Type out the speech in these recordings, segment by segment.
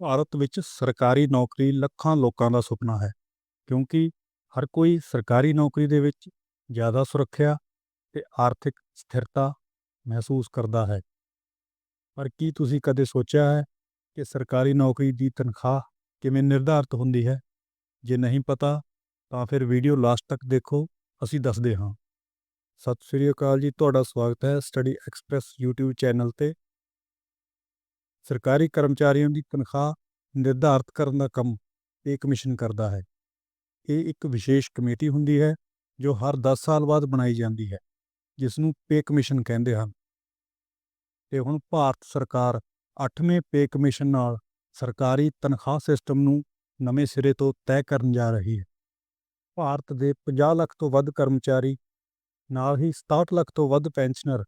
ਭਾਰਤ ਵਿੱਚ ਸਰਕਾਰੀ ਨੌਕਰੀ ਲੱਖਾਂ ਲੋਕਾਂ ਦਾ ਸੁਪਨਾ ਹੈ, ਕਿਉਂਕਿ ਹਰ ਕੋਈ ਸਰਕਾਰੀ ਨੌਕਰੀ ਦੇ ਵਿੱਚ ਜ਼ਿਆਦਾ ਸੁਰੱਖਿਆ ਤੇ ਆਰਥਿਕ ਸਥਿਰਤਾ ਮਹਿਸੂਸ ਕਰਦਾ ਹੈ। ਪਰ ਕੀ ਤੁਸੀਂ ਕਦੇ ਸੋਚਿਆ ਹੈ ਕਿ ਸਰਕਾਰੀ ਨੌਕਰੀ ਦੀ ਤਨਖਾਹ ਕਿਵੇਂ ਨਿਰਧਾਰਤ ਹੁੰਦੀ ਹੈ? ਜੇ ਨਹੀਂ ਪਤਾ, ਤਾਂ ਫਿਰ ਵੀਡੀਓ ਲਾਸਟ ਤੱਕ ਦੇਖੋ, ਅਸੀਂ ਦੱਸਦੇ ਹਾਂ। ਸਤਿ ਸ੍ਰੀ ਅਕਾਲ ਜੀ, ਤੁਹਾਡਾ ਸਵਾਗਤ ਹੈ ਸਟੱਡੀ ਐਕਸਪ੍ਰੈਸ YouTube ਚੈਨਲ ਤੇ। ਸਰਕਾਰੀ ਕਰਮਚਾਰੀਆਂ ਦੀ ਤਨਖਾਹ ਨਿਰਧਾਰਤ ਕਰਨ ਦਾ ਕੰਮ ਪੇ ਕਮਿਸ਼ਨ ਕਰਦਾ ਹੈ। ਇਹ ਇੱਕ ਵਿਸ਼ੇਸ਼ ਕਮੇਟੀ ਹੁੰਦੀ ਹੈ, ਜੋ ਹਰ 10 ਸਾਲ ਬਾਅਦ ਬਣਾਈ ਜਾਂਦੀ ਹੈ ਜਿਸ ਨੂੰ ਪੇ ਕਮਿਸ਼ਨ ਕਹਿੰਦੇ ਹਨ। ਤੇ ਹੁਣ ਭਾਰਤ ਸਰਕਾਰ 8ਵੇਂ ਪੇ ਕਮਿਸ਼ਨ ਨਾਲ ਸਰਕਾਰੀ ਤਨਖਾਹ ਸਿਸਟਮ ਨੂੰ ਨਵੇਂ ਸਿਰੇ ਤੋਂ ਤੈਅ ਕਰਨ ਜਾ ਰਹੀ ਹੈ। ਭਾਰਤ ਦੇ 50 ਲੱਖ ਤੋਂ ਵੱਧ ਕਰਮਚਾਰੀ, ਨਾਲ ਹੀ 67 ਲੱਖ ਤੋਂ ਵੱਧ ਪੈਨਸ਼ਨਰ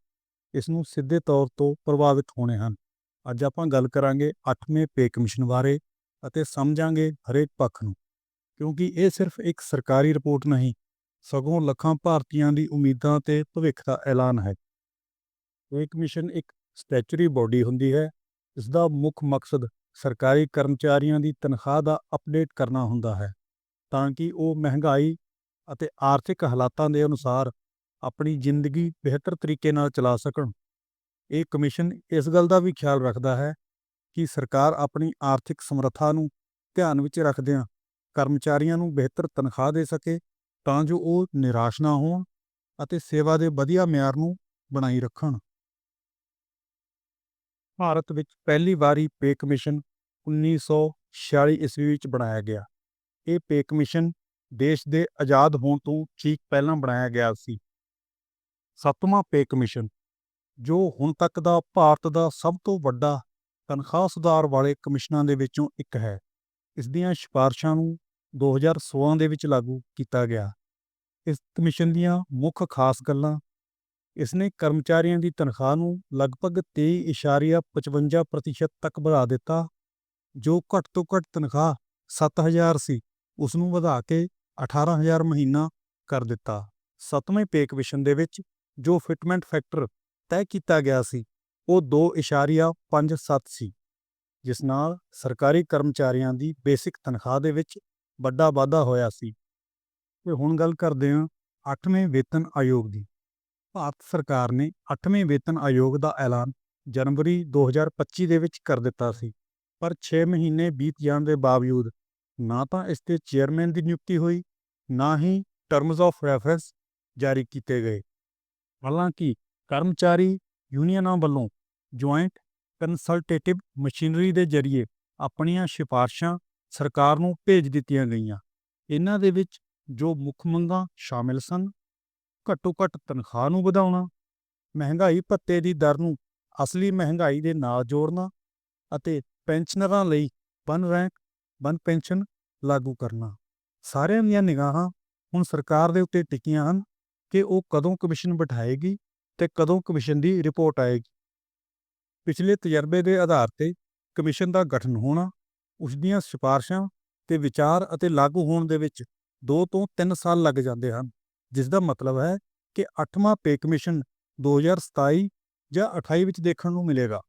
ਇਸ ਨੂੰ ਸਿੱਧੇ ਤੌਰ ਤੋਂ ਪ੍ਰਭਾਵਿਤ ਹੋਣੇ ਹਨ। ਅੱਜ ਆਪਾਂ ਗੱਲ ਕਰਾਂਗੇ 8ਵੇਂ ਪੇ ਕਮਿਸ਼ਨ ਬਾਰੇ ਅਤੇ ਸਮਝਾਂਗੇ ਹਰੇਕ ਪੱਖ ਨੂੰ, ਕਿਉਂਕਿ ਇਹ ਸਿਰਫ ਇੱਕ ਸਰਕਾਰੀ ਰਿਪੋਰਟ ਨਹੀਂ, ਸਗੋਂ ਲੱਖਾਂ ਭਾਰਤੀਆਂ ਦੀ ਉਮੀਦਾਂ ਤੇ ਭਵਿੱਖ ਦਾ ਐਲਾਨ ਹੈ। ਪੇ ਕਮਿਸ਼ਨ ਇੱਕ ਸਟੈਚੂਰੀ ਬਾਡੀ ਹੁੰਦੀ ਹੈ ਇਸ ਦਾ ਮੁੱਖ ਮਕਸਦ ਸਰਕਾਰੀ ਕਰਮਚਾਰੀਆਂ ਦੀ ਤਨਖਾਹ ਦਾ ਅਪਡੇਟ ਕਰਨਾ ਹੁੰਦਾ ਹੈ, ਤਾਂ ਕਿ ਉਹ ਮਹਿੰਗਾਈ ਅਤੇ ਆਰਥਿਕ ਹਾਲਾਤਾਂ ਦੇ ਅਨੁਸਾਰ ਆਪਣੀ ਜ਼ਿੰਦਗੀ ਬਿਹਤਰ ਤਰੀਕੇ ਨਾਲ ਚਲਾ ਸਕਣ। ਇਹ ਕਮਿਸ਼ਨ ਇਸ ਗੱਲ ਦਾ ਵੀ ਖਿਆਲ ਰੱਖਦਾ ਹੈ ਕਿ ਸਰਕਾਰ ਆਪਣੀ ਆਰਥਿਕ ਸਮਰੱਥਾ ਨੂੰ ਧਿਆਨ ਵਿੱਚ ਰੱਖਦਿਆਂ ਕਰਮਚਾਰੀਆਂ ਨੂੰ ਬਿਹਤਰ ਤਨਖਾਹ ਦੇ ਸਕੇ ਤਾਂ ਜੋ ਉਹ ਨਿਰਾਸ਼ ਨਾ ਹੋਣ ਅਤੇ ਸੇਵਾ ਦੇ ਵਧੀਆ ਮਿਆਰ ਨੂੰ ਬਣਾਈ ਰੱਖਣ। ਭਾਰਤ ਵਿੱਚ ਪਹਿਲੀ ਵਾਰੀ ਪੇ ਕਮਿਸ਼ਨ 1946 ਈਸਵੀ ਵਿੱਚ ਬਣਾਇਆ ਗਿਆ। ਇਹ ਪੇ ਕਮਿਸ਼ਨ ਦੇਸ਼ ਦੇ ਆਜ਼ਾਦ ਹੋਣ ਤੋਂ ਠੀਕ ਪਹਿਲਾਂ ਬਣਾਇਆ ਗਿਆ ਸੀ। ਸੱਤਵਾਂ ਪੇ ਕਮਿਸ਼ਨ ਜੋ ਹੁਣ ਤੱਕ ਦਾ ਭਾਰਤ ਦਾ ਸਭ ਤੋਂ ਵੱਡਾ ਤਨਖਾਹ ਸੁਧਾਰ ਵਾਲੇ ਕਮਿਸ਼ਨਾਂ ਦੇ ਵਿੱਚੋਂ ਇੱਕ ਹੈ। ਇਸ ਦੀਆਂ ਸਿਫਾਰਸ਼ਾਂ ਨੂੰ 2016 ਦੇ ਵਿੱਚ ਲਾਗੂ ਕੀਤਾ ਗਿਆ। ਇਸ ਕਮਿਸ਼ਨ ਦੀਆਂ ਮੁੱਖ ਖਾਸ ਗੱਲਾਂ, ਇਸ ਨੇ ਕਰਮਚਾਰੀਆਂ ਦੀ ਤਨਖਾਹ ਨੂੰ ਲਗਭਗ 23.55% ਤੱਕ ਵਧਾ ਦਿੱਤਾ, ਜੋ ਘੱਟ ਤੋਂ ਘੱਟ ਤਨਖਾਹ 7000 ਸੀ। ਉਸ ਨੂੰ ਵਧਾ ਕੇ 18000 ਮਹੀਨਾ ਕਰ ਦਿੱਤਾ। ਸੱਤਵੇਂ ਪੇ ਕਮਿਸ਼ਨ ਦੇ ਵਿੱਚ ਜੋ ਫਿਟਮੈਂਟ ਫੈਕਟਰ ਤੈਅ ਕੀਤਾ ਗਿਆ ਸੀ। ਉਹ 2.57 ਸੀ, ਜਿਸ ਨਾਲ ਸਰਕਾਰੀ ਕਰਮਚਾਰੀਆਂ ਦੀ ਬੇਸਿਕ ਤਨਖਾਹ ਦੇ ਵਿੱਚ ਵੱਡਾ ਵਾਧਾ ਹੋਇਆ ਸੀ। ਤੇ ਹੁਣ ਗੱਲ ਕਰਦੇ ਹਾਂ 8ਵੇਂ ਵੇਤਨ ਆਯੋਗ ਦੀ। ਭਾਰਤ ਸਰਕਾਰ ਨੇ 8ਵੇਂ ਵੇਤਨ ਆਯੋਗ ਦਾ ਐਲਾਨ ਜਨਵਰੀ 2025 ਦੇ ਵਿੱਚ ਕਰ ਦਿੱਤਾ ਸੀ, ਪਰ 6 ਮਹੀਨੇ ਬੀਤ ਜਾਣ ਦੇ ਬਾਵਜੂਦ ਨਾ ਤਾਂ ਇਸ ਦੇ ਚੇਅਰਮੈਨ ਦੀ ਨਿਯੁਕਤੀ ਹੋਈ, ਨਾ ਹੀ ਟਰਮਸ ਆਫ ਰੈਫਰੈਂਸ ਜਾਰੀ ਕੀਤੇ ਗਏ। ਹਾਲਾਂਕਿ ਕਰਮਚਾਰੀ ਯੂਨੀਅਨਾਂ ਵੱਲੋਂ ਜੁਆਇੰਟ ਕੰਸਲਟੇਟਿਵ ਮਸ਼ੀਨਰੀ ਦੇ ਜ਼ਰੀਏ ਆਪਣੀਆਂ ਸਿਫਾਰਸ਼ਾਂ ਸਰਕਾਰ ਨੂੰ ਭੇਜ ਦਿੱਤੀਆਂ ਗਈਆਂ। ਇਹਨਾਂ ਦੇ ਵਿੱਚ ਜੋ ਮੁੱਖ ਮੰਗਾਂ ਸ਼ਾਮਿਲ ਸਨ, ਘੱਟੋ ਘੱਟ ਤਨਖਾਹ ਨੂੰ ਵਧਾਉਣਾ, ਮਹਿੰਗਾਈ ਭੱਤੇ ਦੀ ਦਰ ਨੂੰ ਅਸਲੀ ਮਹਿੰਗਾਈ ਦੇ ਨਾਲ ਜੋੜਨਾ ਅਤੇ ਪੈਨਸ਼ਨਰਾਂ ਲਈ ਵਨ ਰੈਂਕ, ਵਨ ਪੈਨਸ਼ਨ ਲਾਗੂ ਕਰਨਾ। ਸਾਰਿਆਂ ਦੀਆਂ ਨਿਗਾਹਾਂ ਹੁਣ ਸਰਕਾਰ ਦੇ ਉੱਤੇ ਟਿਕੀਆਂ ਹਨ ਕਿ ਉਹ ਕਦੋਂ ਕਮਿਸ਼ਨ ਬਿਠਾਏਗੀ ਤੇ ਕਦੋਂ ਕਮਿਸ਼ਨ ਦੀ ਰਿਪੋਰਟ ਆਏਗੀ? ਪਿਛਲੇ ਤਜਰਬੇ ਦੇ ਆਧਾਰ ਤੇ ਕਮਿਸ਼ਨ ਦਾ ਗਠਨ ਹੋਣਾ, ਉਸ ਦੀਆਂ ਸਿਫਾਰਸ਼ਾਂ ਤੇ ਵਿਚਾਰ ਅਤੇ ਲਾਗੂ ਹੋਣ ਦੇ ਵਿੱਚ 2 ਤੋਂ 3 ਸਾਲ ਲੱਗ ਜਾਂਦੇ ਹਨ, ਜਿਸ ਦਾ ਮਤਲਬ ਹੈ ਕਿ 8ਵਾਂ ਪੇ ਕਮਿਸ਼ਨ 2027 ਜਾਂ 28 ਵਿੱਚ ਦੇਖਣ ਨੂੰ ਮਿਲੇਗਾ।